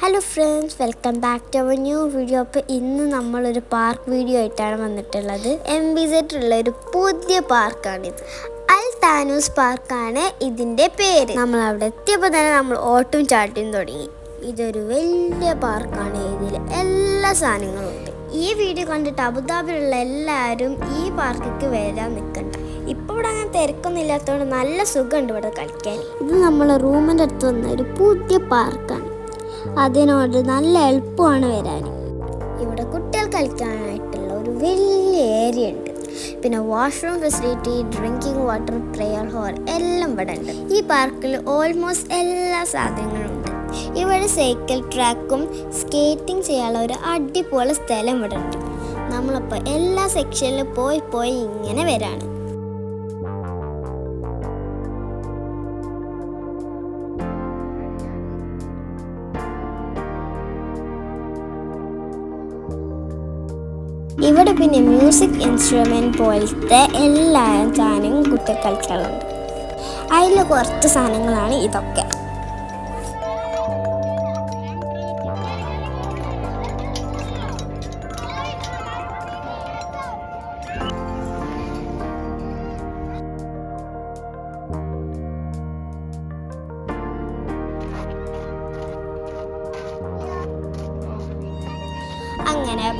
Hello friends welcome back to our new video അപ്പോൾ ഇന്ന് നമ്മളൊരു പാർക്ക് വീഡിയോ ആയിട്ടാണ് വന്നിട്ടുള്ളത്. എം ബി ഉള്ള ഒരു പുതിയ പാർക്കാണിത് അൽ താനൂസ് പാർക്കാണ് ഇതിന്റെ പേര്. നമ്മൾ അവിടെ എത്തിയപ്പോൾ തന്നെ നമ്മൾ ഓട്ടും ചാട്ടിയും തുടങ്ങി. ഇതൊരു വലിയ പാർക്കാണ് ഇതിൽ എല്ലാ സാധനങ്ങളും ഉണ്ട്. ഈ വീഡിയോ കണ്ടിട്ട് അബുദാബിയിലുള്ള എല്ലാവരും ഈ പാർക്കിക്ക് വരാൻ നിൽക്കണ്ട. ഇപ്പോൾ ഇവിടെ അങ്ങനെ തിരക്കൊന്നും ഇല്ലാത്തതുകൊണ്ട് നല്ല സുഖമുണ്ട് ഇവിടെ കളിക്കാൻ. ഇത് നമ്മളെ റൂമിന്റെ അടുത്ത് വന്ന ഒരു പുതിയ പാർക്കാണ് അതിനോട് നല്ല എളുപ്പമാണ് വരാൻ. ഇവിടെ കുട്ടികൾ കളിക്കാനായിട്ടുള്ള ഒരു വലിയ ഏരിയ ഉണ്ട്. പിന്നെ washroom facility drinking water prayer hall എല്ലാം ഇവിടെ ഉണ്ട്. ഈ പാർക്കിൽ ഓൾമോസ്റ്റ് എല്ലാ സാധനങ്ങളും ഉണ്ട്. ഇവിടെ സൈക്കിൾ ട്രാക്കും സ്കേറ്റിംഗ് ചെയ്യാനുള്ള ഒരു അടിപൊളി സ്ഥലം ഇവിടെ ഉണ്ട്. നമ്മളപ്പോൾ എല്ലാ സെക്ഷനിലും പോയി പോയി ഇങ്ങനെ വരാണ്. ഇവിടെ പിന്നെ മ്യൂസിക് ഇൻസ്ട്രുമെന്റ് പോലത്തെ എല്ലാ സാധനവും കുട്ടികൾ കളിക്കാറുണ്ട്. അതിൽ കുറച്ച് സാധനങ്ങളാണ് ഇതൊക്കെ.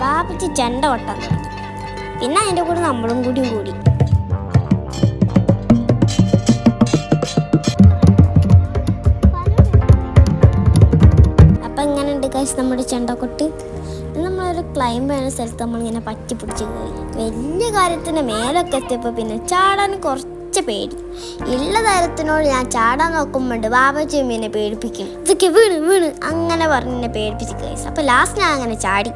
ബാബിച്ച് ചെണ്ട കൊട്ടാൻ പിന്നെ അതിന്റെ കൂടെ നമ്മളും കൂടി കൂടി. അപ്പം ഇങ്ങനെ ഉണ്ട് കാശ് നമ്മുടെ ചെണ്ടക്കൊട്ട് കൊട്ട് നമ്മളൊരു ക്ലൈംബ് ചെയ്യുന്ന സ്ഥലത്ത് നമ്മളിങ്ങനെ പറ്റി പിടിച്ച് കയറി. വലിയ കാര്യത്തിന്റെ മേലൊക്കെ എത്തിയപ്പോൾ പിന്നെ ചാടാൻ കുറച്ച് പേടി. ഉള്ള തരത്തിനോട് ഞാൻ ചാടാൻ നോക്കുമ്പോണ്ട് ബാബച്ചിയും എന്നെ പേടിപ്പിക്കും. ഇതൊക്കെ വീണ് വീണ്. അങ്ങനെ പറഞ്ഞ് എന്നെ പേടിപ്പിച്ച് കയറി അപ്പോൾ ലാസ്റ്റ് ഞാൻ അങ്ങനെ ചാടി.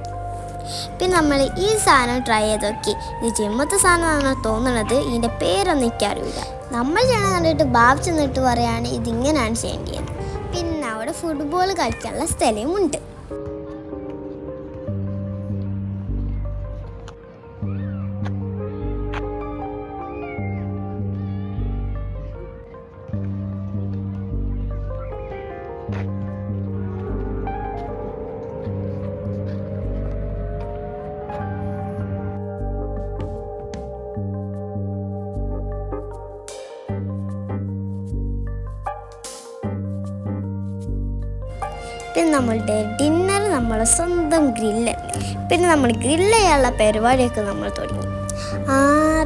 പിന്നെ നമ്മൾ ഈ സാധനം ട്രൈ ചെയ്ത് നോക്കി ഇത് ജിമ്മത്തെ സാധനമാണോ തോന്നുന്നത് ഇതിന്റെ പേരൊന്നും എനിക്കറിയില്ല നമ്മൾ ചെയ്യണം കണ്ടിട്ട് ബാബ് ചെന്നിട്ട് പറയാണ് ഇതിങ്ങനെയാണ് ചെയ്യേണ്ടത്. പിന്നെ അവിടെ ഫുട്ബോൾ കളിക്കാനുള്ള സ്ഥലമുണ്ട്. പിന്നെ നമ്മളുടെ ഡിന്നർ നമ്മളെ സ്വന്തം ഗ്രില്ല് പിന്നെ നമ്മൾ ഗ്രില്ല് ചെയ്യാനുള്ള പരിപാടിയൊക്കെ നമ്മൾ തുടങ്ങി. ആ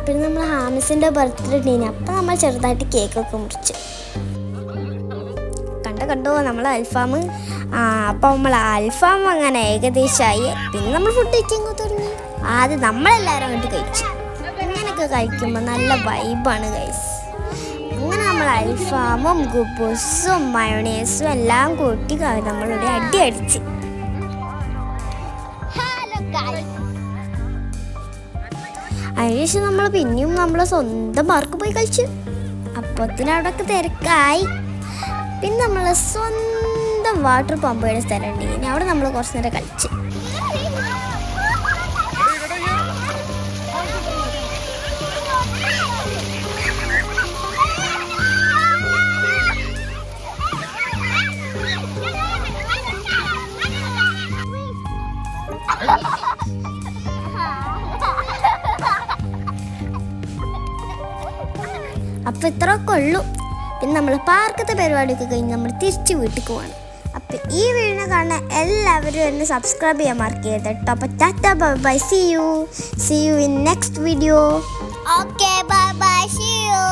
പിന്നെ നമ്മൾ ഹാമിസിന്റെ ബർത്ത്ഡേ ഡീന് അപ്പം നമ്മൾ ചെറുതായിട്ട് കേക്കൊക്കെ മുറിച്ച്. കണ്ടോ കണ്ടോ? നമ്മൾ അൽഫാം. ആ അപ്പം നമ്മൾ അൽഫാം അങ്ങനെ ഏകദേശമായി പിന്നെ നമ്മൾ ഫുഡ് കഴിക്കാൻ തുടങ്ങി. ആദ്യം നമ്മളെല്ലാവരും അങ്ങോട്ട് കഴിച്ചു. ഇങ്ങനെയൊക്കെ കഴിക്കുമ്പോൾ നല്ല വൈബാണ് അങ്ങനെ നമ്മൾ അൽഫാമും ഗുബൂസും മയോണൈസും എല്ലാം കൂട്ടി നമ്മളിവിടെ അടി അടിച്ച്. അതിനുശേഷം നമ്മൾ പിന്നെയും നമ്മളെ സ്വന്തം പാർക്ക് പോയി കളിച്ചു. അപ്പത്തിന് അവിടെയൊക്കെ തിരക്കായി. പിന്നെ നമ്മൾ സ്വന്തം വാട്ടർ സ്ഥലമുണ്ട്. ഇനി അവിടെ നമ്മൾ കുറച്ച് നേരം കളിച്ച്. അപ്പോൾ ഇത്രയൊക്കെ ഉള്ളൂ. പിന്നെ നമ്മൾ പാർക്കത്തെ പരിപാടിയൊക്കെ കഴിഞ്ഞ് നമ്മൾ തിരിച്ച് വീട്ടിൽ പോവാണ്. അപ്പൊ ഈ വീഡിയോ കാണാൻ എല്ലാവരും എന്നെ സബ്സ്ക്രൈബ് ചെയ്യാൻ മാർക്ക് കേട്ടോ. അപ്പൊ tata bye bye see you see you in next video okay bye bye see you